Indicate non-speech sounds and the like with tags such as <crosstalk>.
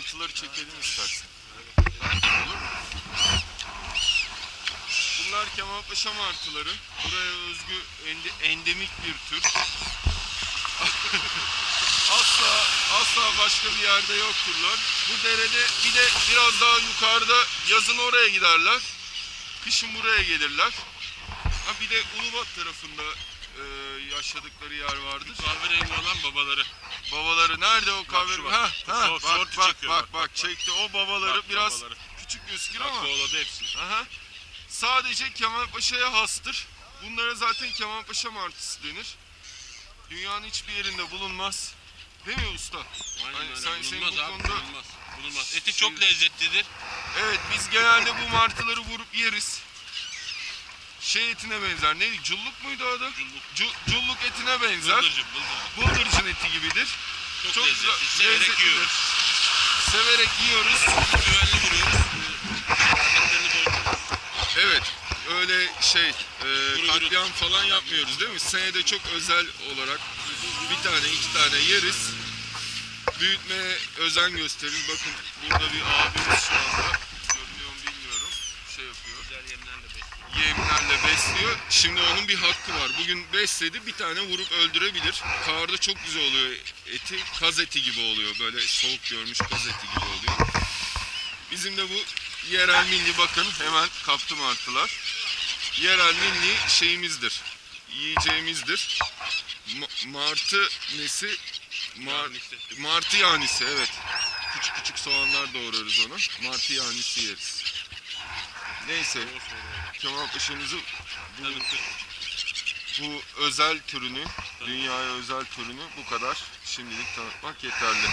martıları çekelim istersen. Olur mu? Bunlar Kemalpaşa martıları. Buraya özgü ende- endemik bir tür. <laughs> asla asla başka bir yerde yokturlar. Bu derede bir de biraz daha yukarıda yazın oraya giderler. Kışın buraya gelirler. Ha bir de Ulubat tarafında e, yaşadıkları yer vardır. Kahverengi olan babaları. Babaları nerede o kahve? bak. Ha, ha, bak, bak, bak, bak, bak, bak, bak. çekti. O babaları Bak biraz babaları. küçük gözükür ama. kovaladı hepsini. Aha. Sadece Kemalpaşa'ya hastır. Bunlara zaten Kemalpaşa martısı denir. Dünyanın hiçbir yerinde bulunmaz. Değil mi usta? Aynen Hani öyle. sen- senin bulunmaz bu abi konuda- bulunmaz. Bulunmaz. Eti çok lezzetlidir. Evet biz genelde bu martıları vurup yeriz. Şey etine benzer. Neydi? Culluk muydu adı? Culluk. Cu- culluk etine benzer. Bıldırcın bıldırcın. Bıldırcın eti gibidir. Çok, Çok lezzetli. güzel- Severek lezzetlidir. yiyoruz. Severek yiyoruz. Güvenli vuruyoruz. Evet. Öyle şey e, katliam falan yapmıyoruz değil mi? Senede çok özel olarak bir tane iki tane yeriz. Büyütmeye özen gösteririz. Bakın burada bir abimiz şu anda görünüyor mu bilmiyorum. Şey yapıyor. Güzel yemlerle besliyoruz. Yemlerle besliyor. Şimdi onun bir hakkı var. Bugün besledi bir tane vurup öldürebilir. Karda çok güzel oluyor eti. Kaz eti gibi oluyor. Böyle soğuk görmüş kaz eti gibi oluyor. Bizim de bu yerel milli bakın hemen kaptı martılar. Yerel milli şeyimizdir. Yiyeceğimizdir. Ma- martı nesi? Mar- Yanisi. martı yanisi evet. Küçük küçük soğanlar doğrarız ona. Martı yanisi yeriz. Neyse. Kemal Paşa'mızı bu, bu özel türünü, dünyaya özel türünü bu kadar şimdilik tanıtmak yeterli.